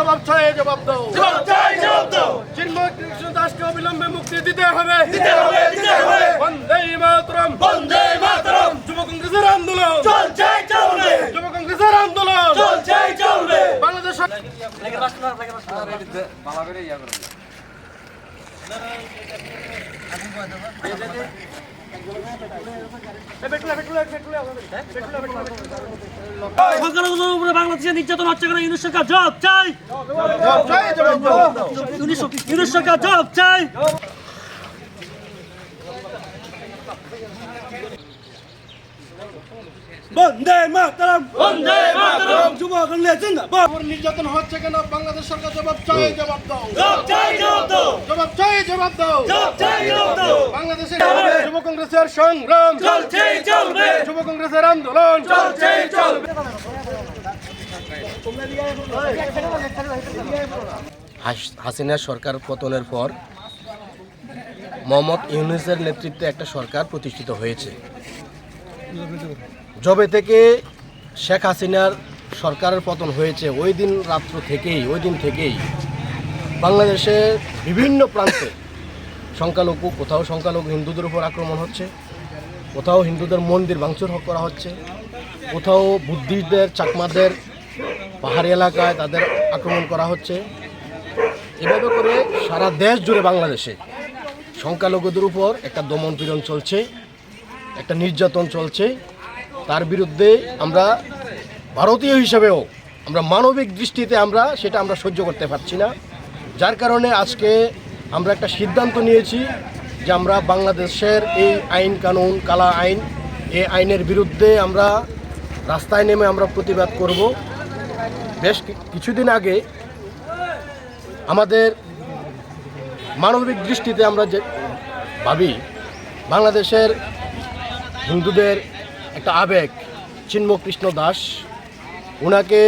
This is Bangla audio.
জবাব চাই জবাব দাও। জবাব চাই জবাব দাও। চিন্ময় কৃষ্ণ দাসকে অবিলম্বে মুক্তি দিতে হবে। দিতে হবে দিতে হবে। বন্দে মাতরম। বন্দে মাতরম। যুব কংগ্রেসের আন্দোলন। চলছে চলবে। যুব কংগ্রেসের আন্দোলন। চলছে চলবে। বাংলাদেশ সরকার- সংখ্যালঘুদের উপরে বাংলাদেশের নির্যাতন হচ্ছে কেন ইউনুস সরকার জব চাই ইউনুস সরকার জব চাই বন্দে মাতরম বন্দে মাতরম যুব কংগ্রেস জিন্দাবাদ নির্যাতন হচ্ছে কেন বাংলাদেশ সরকার জবাব চাই জবাব দাও জবাব চাই জবাব দাও জবাব চাই জবাব দাও জবাব চাই জবাব দাও বাংলাদেশের কংগ্রেসের সংগ্রাম। চলছে চলবে। যুব কংগ্রেসের আন্দোলন। চলছে চলবে। হাসিনা সরকার পতনের পর মোহাম্মদ ইউনুসের নেতৃত্বে একটা সরকার প্রতিষ্ঠিত হয়েছে। জবে থেকে শেখ হাসিনার সরকারের পতন হয়েছে ওই দিন রাত্র থেকেই ওই দিন থেকেই বাংলাদেশের বিভিন্ন প্রান্তে সংখ্যালঘু, কোথাও সংখ্যালঘু হিন্দুদের উপর আক্রমণ হচ্ছে, কোথাও হিন্দুদের মন্দির ভাঙচুর করা হচ্ছে, কোথাও বুদ্ধিস্টদের চাকমাদের পাহাড়ি এলাকায় তাদের আক্রমণ করা হচ্ছে। এভাবে করে সারা দেশ জুড়ে বাংলাদেশে সংখ্যালঘুদের উপর একটা দমন পীড়ন চলছে, একটা নির্যাতন চলছে। তার বিরুদ্ধে আমরা ভারতীয় হিসেবেও আমরা মানবিক দৃষ্টিতে আমরা সেটা আমরা সহ্য করতে পারছি না। যার কারণে আজকে আমরা একটা সিদ্ধান্ত নিয়েছি যে আমরা বাংলাদেশের এই আইন কানুন, কালা আইন, এই আইনের বিরুদ্ধে আমরা রাস্তায় নেমে আমরা প্রতিবাদ করব। বেশ কিছুদিন আগে আমাদের মানবিক দৃষ্টিতে আমরা যে ভাবি, বাংলাদেশের হিন্দুদের একটা আবেগ, চিন্ময় কৃষ্ণ দাস ওনাকে